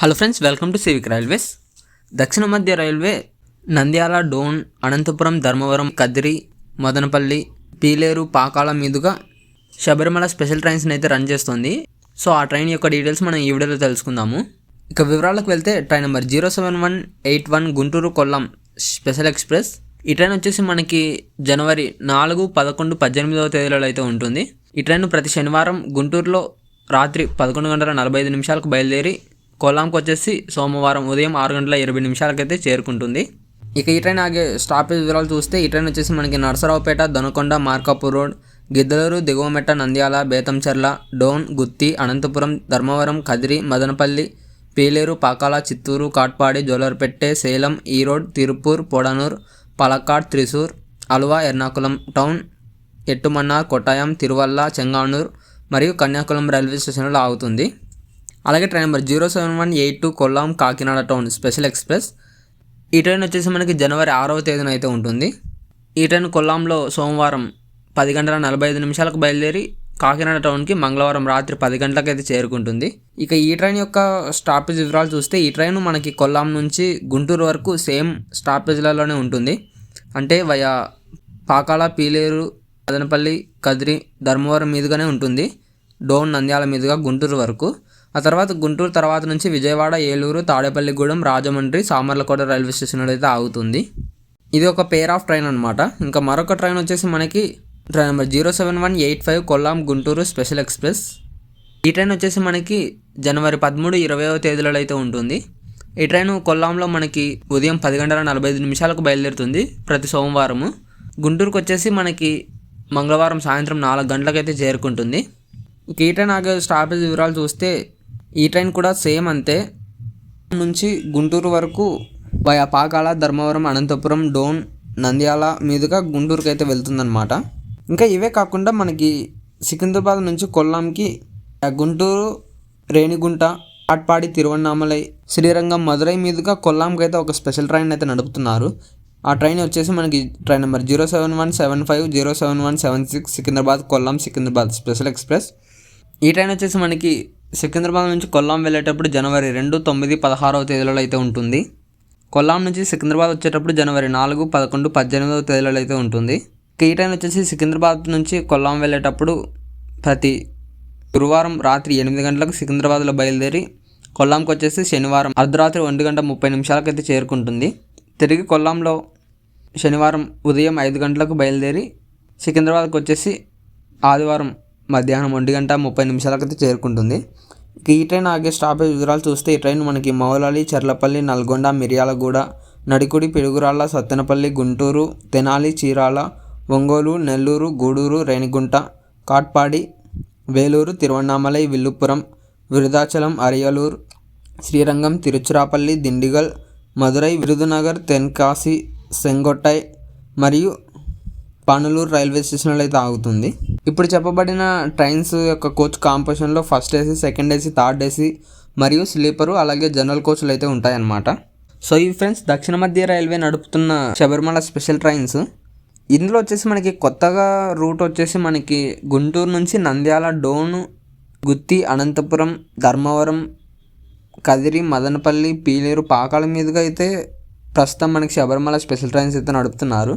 Hello friends welcome to civic railways దక్షిణ మధ్య railway Nandyal Dhone Anantapuram Dharmavaram Kadiri Madanapalle Pileru Pakala మీదుగా శబరిమల స్పెషల్ ట్రైన్స్ని అయితే రన్ చేస్తుంది. సో ఆ ట్రైన్ యొక్క డీటెయిల్స్ మనం ఈ వీడియోలో తెలుసుకుందాము. ఇక వివరాలకు వెళ్తే train number zero seven one eight one Guntur Kollam special express. ఈ ట్రైన్ వచ్చేసి మనకి జనవరి నాలుగు పదకొండు పద్దెనిమిదవ తేదీలలో అయితే ఉంటుంది. ఈ ట్రైన్ ప్రతి శనివారం గుంటూరులో రాత్రి పదకొండు గంటల నలభై ఐదు నిమిషాలకు బయలుదేరి కొల్లాంకి వచ్చేసి సోమవారం ఉదయం ఆరు గంటల ఇరవై నిమిషాలకైతే చేరుకుంటుంది. ఇక ఈ ట్రైన్ ఆగే స్టాపేజ్ వివరాలు చూస్తే ఈ ట్రైన్ వచ్చేసి మనకి నరసరావుపేట దొనకొండ మార్కాపూర్ రోడ్ గిద్దలూరు దిగువమెట్ట నంద్యాల బేతంచెర్ల డోన్ గుత్తి అనంతపురం ధర్మవరం కదిరి మదనపల్లి పీలేరు పాకాల చిత్తూరు కాట్పాడి జోలర్పెట్టె సేలం ఈరోడ్ తిరుపూర్ పొడనూర్ పలక్కాడ్ త్రిశూర్ అల్వా ఎర్నాకుళం టౌన్ ఎట్టుమన్నార్ కొట్టాయం తిరువల్ల చెంగానూర్ మరియు కన్యాకుళం రైల్వే స్టేషన్లో ఆగుతుంది. అలాగే train number zero seven one eight two Kollam Kakinada town special express ఈ ట్రైన్ వచ్చేసి మనకి జనవరి ఆరవ తేదీన అయితే ఉంటుంది. ఈ ట్రైన్ కొల్లాంలో సోమవారం పది గంటల నలభై ఐదు నిమిషాలకు బయలుదేరి కాకినాడ టౌన్కి మంగళవారం రాత్రి పది గంటలకు అయితే చేరుకుంటుంది. ఇక ఈ ట్రైన్ యొక్క స్టాపేజ్ వివరాలు చూస్తే ఈ ట్రైన్ మనకి కొల్లాం నుంచి గుంటూరు వరకు సేమ్ స్టాపేజ్లలోనే ఉంటుంది. అంటే వయా పాకాల పీలేరు అదనపల్లి కదిరి ధర్మవరం మీదుగానే ఉంటుంది. డోన్ నంద్యాల మీదుగా గుంటూరు వరకు. ఆ తర్వాత గుంటూరు తర్వాత నుంచి విజయవాడ ఏలూరు తాడేపల్లిగూడెం రాజమండ్రి సామర్లకోట రైల్వే స్టేషన్లో అయితే ఆగుతుంది. ఇది ఒక పేర్ ఆఫ్ ట్రైన్ అనమాట ఇంకా మరొక ట్రైన్ వచ్చేసి మనకి train number zero seven one eight five Kollam Guntur special express. ఈ ట్రైన్ వచ్చేసి మనకి జనవరి పదమూడు ఇరవైవ తేదీలలో అయితే ఉంటుంది. ఈ ట్రైన్ కొల్లాంలో మనకి ఉదయం పది గంటల నలభై ఐదు నిమిషాలకు బయలుదేరుతుంది ప్రతి సోమవారము. గుంటూరుకు వచ్చేసి మనకి మంగళవారం సాయంత్రం నాలుగు గంటలకైతే చేరుకుంటుంది. ఈ ట్రైన్ ఆగే స్టాపేజ్ వివరాలు చూస్తే ఈ ట్రైన్ కూడా సేమ్ అంతే. నుంచి గుంటూరు వరకు వయా పాకాల ధర్మవరం అనంతపురం డోన్ నంద్యాల మీదుగా గుంటూరుకి అయితే వెళ్తుందన్నమాట. ఇంకా ఇవే కాకుండా మనకి సికింద్రాబాద్ నుంచి కొల్లాంకి గుంటూరు రేణిగుంట ఆట్పాడి తిరువన్నామలై శ్రీరంగం మధురై మీదుగా కొల్లాంకి అయితే ఒక స్పెషల్ ట్రైన్ అయితే నడుపుతున్నారు. ఆ ట్రైన్ వచ్చేసి మనకి train number zero seven one seven five zero seven one seven six Secunderabad Kollam Secunderabad special express. ఈ ట్రైన్ వచ్చేసి మనకి సికింద్రాబాద్ నుంచి కొల్లాం వెళ్ళేటప్పుడు జనవరి రెండు తొమ్మిది పదహారవ తేదీలలో అయితే ఉంటుంది. కొల్లాం నుంచి సికింద్రాబాద్ వచ్చేటప్పుడు జనవరి నాలుగు పదకొండు పద్దెనిమిదవ తేదీలలో అయితే ఉంటుంది. ఈ ట్రైన్ వచ్చేసి సికింద్రాబాద్ నుంచి కొల్లాం వెళ్ళేటప్పుడు ప్రతి గురువారం రాత్రి ఎనిమిది గంటలకు సికింద్రాబాద్లో బయలుదేరి కొల్లాంకి వచ్చేసి శనివారం అర్ధరాత్రి ఒంటి గంట ముప్పై నిమిషాలకైతే చేరుకుంటుంది. తిరిగి కొల్లాంలో శనివారం ఉదయం ఐదు గంటలకు బయలుదేరి సికింద్రాబాద్కి వచ్చేసి ఆదివారం మధ్యాహ్నం ఒంటి గంట ముప్పై నిమిషాలకైతే చేరుకుంటుంది. ఈ ట్రైన్ ఆగే స్టాపేజ్ వివరాలు చూస్తే ఈ ట్రైన్ మనకి మౌలాలి చర్లపల్లి నల్గొండ మిర్యాలగూడ నడికుడి పిడుగురాళ్ళ సత్తెనపల్లి గుంటూరు తెనాలి చీరాల ఒంగోలు నెల్లూరు గూడూరు రేణిగుంట కాట్పాడి వేలూరు తిరువణామలై విల్లుపురం విరుదాచలం అరియలూరు శ్రీరంగం తిరుచిరాపల్లి దిండిగల్ మదురై విరుదునగర్ తెన్కాసి సెంగొట్టై మరియు పానలూరు రైల్వే స్టేషన్లో అయితే ఆగుతుంది. ఇప్పుడు చెప్పబడిన ట్రైన్స్ యొక్క coach కాంపోజిషన్లో first AC second AC third AC మరియు స్లీపరు అలాగే జనరల్ కోచ్లు అయితే ఉంటాయన్నమాట. సో ఈ ఫ్రెండ్స్ దక్షిణ మధ్య రైల్వే నడుపుతున్న శబరిమల స్పెషల్ ట్రైన్స్. ఇందులో వచ్చేసి మనకి కొత్తగా రూట్ వచ్చేసి మనకి గుంటూరు నుంచి నంద్యాల డోను గుత్తి అనంతపురం ధర్మవరం కదిరి మదనపల్లి పీలేరు పాకాల మీదుగా అయితే ప్రస్తుతం మనకి శబరిమల స్పెషల్ ట్రైన్స్ అయితే నడుపుతున్నారు.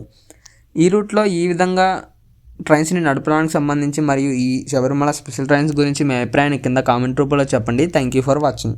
ఈ రూట్లో ఈ విధంగా ట్రైన్స్ని నడపడానికి సంబంధించి మరియు ఈ శబరిమల స్పెషల్ ట్రైన్స్ గురించి మీ అభిప్రాయాన్ని కింద కామెంట్ రూపంలో చెప్పండి. Thank you for watching